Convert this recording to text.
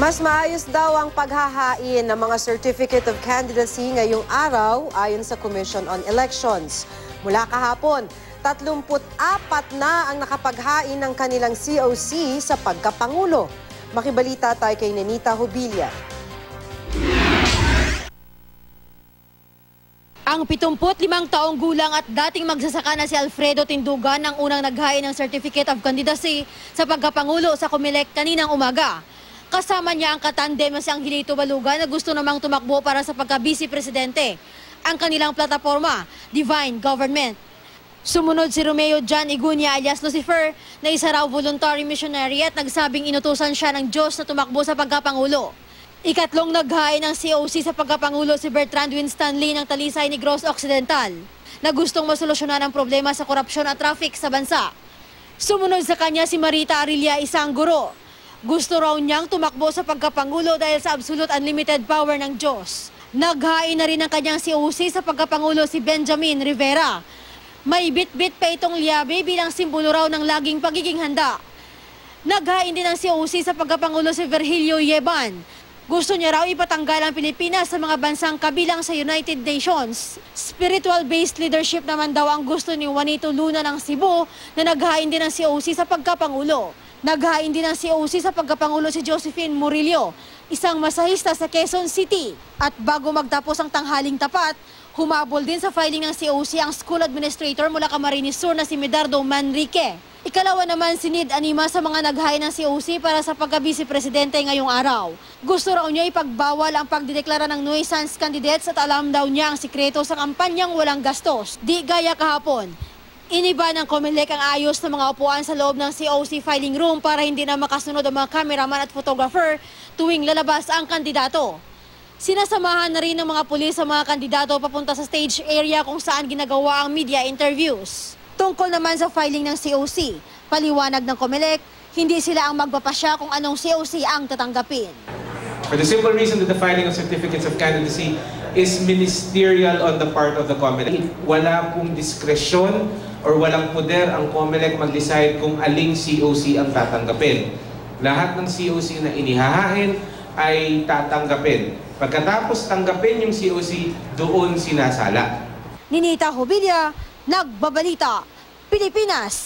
Mas maayos daw ang paghahain ng mga Certificate of Candidacy ngayong araw ayon sa Commission on Elections. Mula kahapon, 34 na ang nakapaghain ng kanilang COC sa pagkapangulo. Makibalita tayo kay Nenita Hubilia. Ang 75 taong gulang at dating magsasaka na si Alfredo Tindugan ang unang naghain ng Certificate of Candidacy sa pagkapangulo sa Comelec kaninang umaga. Kasama niya ang katandem na si Angelito Baluga na gusto namang tumakbo para sa pagka-vice presidente. Ang kanilang plataforma, Divine Government. Sumunod si Romeo John Igunya alias Lucifer na isa raw voluntary missionary at nagsabing inutusan siya ng Diyos na tumakbo sa pagkapangulo. Ikatlong naghain ng COC sa pagkapangulo si Bertrand Winstanley ng Talisay Negros Occidental na gustong masolusyonan ang problema sa korupsyon at traffic sa bansa. Sumunod sa kanya si Marita Arilia isang guro. Gusto raw niyang tumakbo sa pagkapangulo dahil sa absolute unlimited power ng Diyos. Naghain na rin ang kanyang COC sa pagkapangulo si Benjamin Rivera. May bit-bit pa itong liyabe bilang simbolo raw ng laging pagiging handa. Naghain din ang COC sa pagkapangulo si Virgilio Yeban. Gusto niya raw ipatanggal ang Pilipinas sa mga bansang kabilang sa United Nations. Spiritual-based leadership naman daw ang gusto ni Juanito Luna ng Cebu na naghain din ng COC sa pagkapangulo. Naghain din ng COC sa pagkapangulo si Josephine Murillo, isang masahista sa Quezon City. At bago magtapos ang tanghaling tapat, humabol din sa filing ng COC ang school administrator mula Camarines Sur na si Medardo Manrique. Ikalawa naman si Nid Anima sa mga naghain ng COC para sa pagka-vice presidente ngayong araw. Gusto raw niya ipagbawal ang pagdideklara ng nuisance candidates at alam daw niya ang sikreto sa kampanyang walang gastos. Di gaya kahapon. Iniba ng Comelec ang ayos ng mga upuan sa loob ng COC filing room para hindi na makasunod ang mga cameraman at photographer tuwing lalabas ang kandidato. Sinasamahan na rin ng mga pulis sa mga kandidato papunta sa stage area kung saan ginagawa ang media interviews. Tungkol naman sa filing ng COC, paliwanag ng Comelec, hindi sila ang magpapasya kung anong COC ang tatanggapin. For the simple reason that the filing of certificates of candidacy is ministerial on the part of the COMELEC. Wala pong diskresyon or walang poder ang COMELEC mag-decide kung aling COC ang tatanggapin. Lahat ng COC na inihahain ay tatanggapin. Pagkatapos tanggapin yung COC, doon sinasala. Ninita Hobilia, Nagbabalita, Pilipinas.